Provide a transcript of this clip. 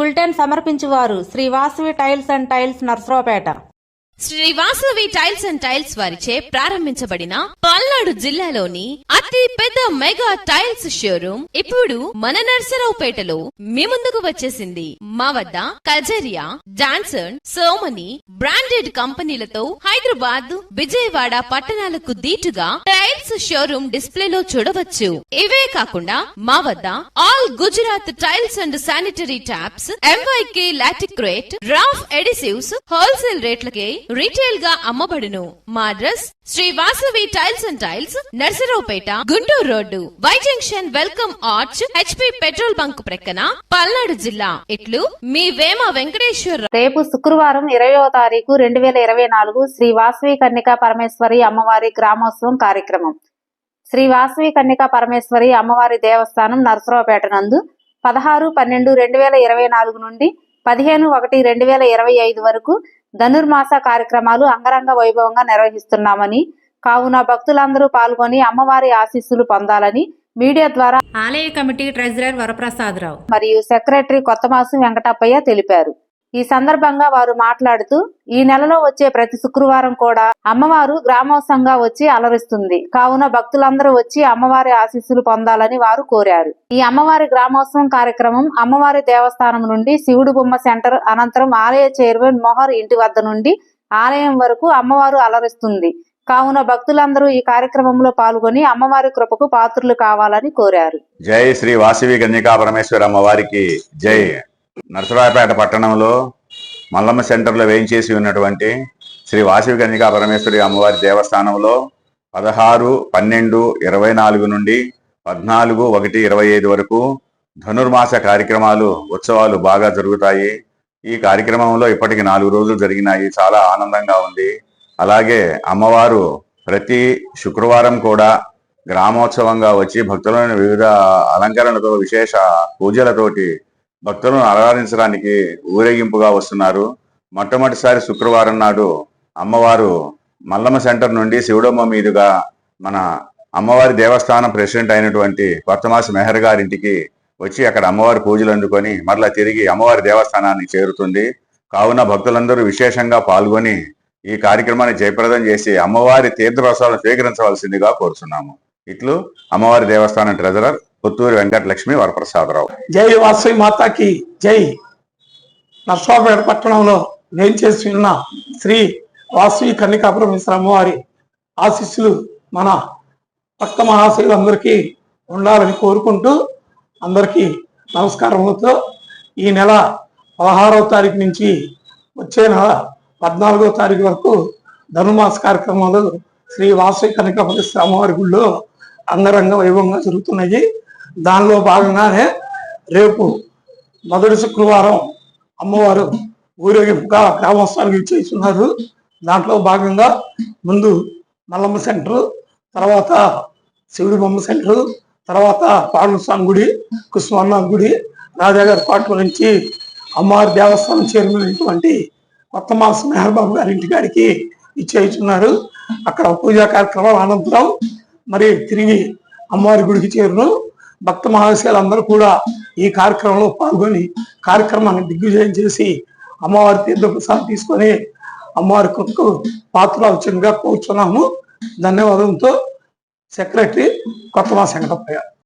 Bulletin సమర్పించువారు Sri Vasavi tiles and tiles Narasaraopet. Sri Vasavi tiles and tiles వారిచే ప్రారంభించబడిన పల్నాడు జిల్లాలోని అతి పెద్ద మెగా టైల్స్ షోరూమ్ ఇప్పుడు మన నర్సరావుపేటలో మీ ముందుకు వచ్చేసింది. మా వద్ద కజరియా డాన్సన్ సోమని బ్రాండెడ్ కంపెనీలతో హైదరాబాద్ విజయవాడ పట్టణాలకు దీటుగా టైల్స్ షోరూమ్ డిస్ప్లేలో చూడవచ్చు. ఇవే కాకుండా మా వద్ద all Gujarat tiles and sanitary taps MYK Laticrete Roff adhesives wholesale రేట్లకే రీటైల్గా అమ్మబడును. మా address Sri Vasavi tiles and tiles Narasaraopet Guntur road Y junction welcome arch HP petrol bunk ప్రక్కన పల్నాడు జిల్లా ఇట్లు మీ వేమ వెంకటేశ్వర రేపు శుక్రవారం ఇరవయో తారీఖు రెండు వేల ఇరవై నాలుగు శ్రీ వాసవి కన్యకా పరమేశ్వరి అమ్మవారి గ్రామోత్సవం కార్యక్రమం. శ్రీ వాసవి కన్యకా పరమేశ్వరి అమ్మవారి దేవస్థానం నర్సరావుపేట నందు పదహారు పన్నెండు రెండు వేల ఇరవై నాలుగు నుండి పదిహేను ఒకటి రెండు వేల ఇరవై ఐదు వరకు ధనుర్మాస కార్యక్రమాలు అంగరంగ వైభవంగా నిర్వహిస్తున్నామని కావున భక్తులందరూ పాల్గొని అమ్మవారి ఆశీస్సులు పొందాలని మీడియా ద్వారా ఆలయ కమిటీ ట్రెజరర్ వరప్రసాదరావు మరియు సెక్రటరీ కొత్తమాసు వెంకటప్పయ్య తెలిపారు. ఈ సందర్భంగా వారు మాట్లాడుతూ ఈ నెలలో వచ్చే ప్రతి శుక్రవారం కూడా అమ్మవారు గ్రామోత్సవంగా వచ్చి అలరిస్తుంది. కావున భక్తులందరూ వచ్చి అమ్మవారి ఆశీస్సులు పొందాలని వారు కోరారు. ఈ అమ్మవారి గ్రామోత్సవం కార్యక్రమం అమ్మవారి దేవస్థానం నుండి శివుడు బొమ్మ సెంటర్ అనంతరం ఆలయ చైర్మన్ మొహర్ ఇంటి వద్ద నుండి ఆలయం వరకు అమ్మవారు అలరిస్తుంది. కావున భక్తులందరూ ఈ కార్యక్రమంలో పాల్గొని అమ్మవారి కృపకు పాత్రులు కావాలని కోరారు. జై శ్రీ వాసవి కన్యకా పరమేశ్వర అమ్మవారికి జై. నరసరాయపేట పట్టణంలో మల్లమ్మ సెంటర్లో వేయించేసి ఉన్నటువంటి శ్రీ వాసవి కన్యకా పరమేశ్వరి అమ్మవారి దేవస్థానంలో పదహారు పన్నెండు ఇరవై నాలుగు నుండి పద్నాలుగు ఒకటి ఇరవై ఐదు వరకు ధనుర్మాస కార్యక్రమాలు ఉత్సవాలు బాగా జరుగుతాయి. ఈ కార్యక్రమంలో ఇప్పటికి నాలుగు రోజులు జరిగినాయి. చాలా ఆనందంగా ఉంది. అలాగే అమ్మవారు ప్రతి శుక్రవారం కూడా గ్రామోత్సవంగా వచ్చి భక్తులను వివిధ అలంకరణతో విశేష పూజలతోటి భక్తులను అలరించడానికి ఊరేగింపుగా వస్తున్నారు. మొట్టమొదటిసారి శుక్రవారం నాడు అమ్మవారు మల్లమ్మ సెంటర్ నుండి శివుడమ్మ మీదుగా మన అమ్మవారి దేవస్థానం ప్రెసిడెంట్ అయినటువంటి కొత్తమాసి మెహర్ గారింటికి వచ్చి అక్కడ అమ్మవారి పూజలు అందుకొని మరలా తిరిగి అమ్మవారి దేవస్థానానికి చేరుతుంది. కావున భక్తులందరూ విశేషంగా పాల్గొని ఈ కార్యక్రమాన్ని జయప్రదం చేసి అమ్మవారి తీర్థప్రసాదాలు స్వీకరించవలసిందిగా కోరుచున్నాము. ఇట్లు అమ్మవారి దేవస్థానం ట్రెజరర్ పుత్తూరు వెంకటలక్ష్మి వరప్రసాదరావు. జై వాసవి మాతాకి జై. నర్సాపేట పట్టణంలో నేను చేసి ఉన్న శ్రీ వాసవి కన్నికాపురమేశ్వర అమ్మవారి ఆశీస్సులు మన భక్త మహాశయులందరికీ ఉండాలని కోరుకుంటూ అందరికీ నమస్కారములతో ఈ నెల పదహారవ తారీఖు నుంచి వచ్చే నెల పద్నాలుగో తారీఖు వరకు ధనుమాస కార్యక్రమాలు శ్రీ వాసవి కనకపతి స్వామివారి గుళ్ళో అంగరంగ వైభవంగా జరుగుతున్నాయి. దానిలో భాగంగానే రేపు మొదటి శుక్రవారం అమ్మవారు ఊరేగింపుగా గ్రామోత్సవానికి ఇచ్చేస్తున్నారు దాంట్లో భాగంగా ముందు మల్లమ్మ సెంటర్ తర్వాత శివుడి బొమ్మ సెంటర్ తర్వాత పాడుల గుడి కుస్మన్న గుడి రాజాగారి పాటు నుంచి అమ్మవారి దేవస్థానం చేరుకునేటువంటి కొత్త మాస మెహర్బాబు గారి ఇంటి గారికి ఇచ్చేస్తున్నారు. అక్కడ పూజా కార్యక్రమం అనంతరం మరి తిరిగి అమ్మవారి గుడికి చేరును. భక్త మహాశయాలందరూ కూడా ఈ కార్యక్రమంలో పాల్గొని కార్యక్రమాన్ని దిగ్విజయం చేసి అమ్మవారి తీర్థప్రసాదం తీసుకొని అమ్మవారి కృపకు పాత్రాల్చంగా కూర్చున్నాము. ధన్యవాదంతో సెక్రటరీ కొత్త మా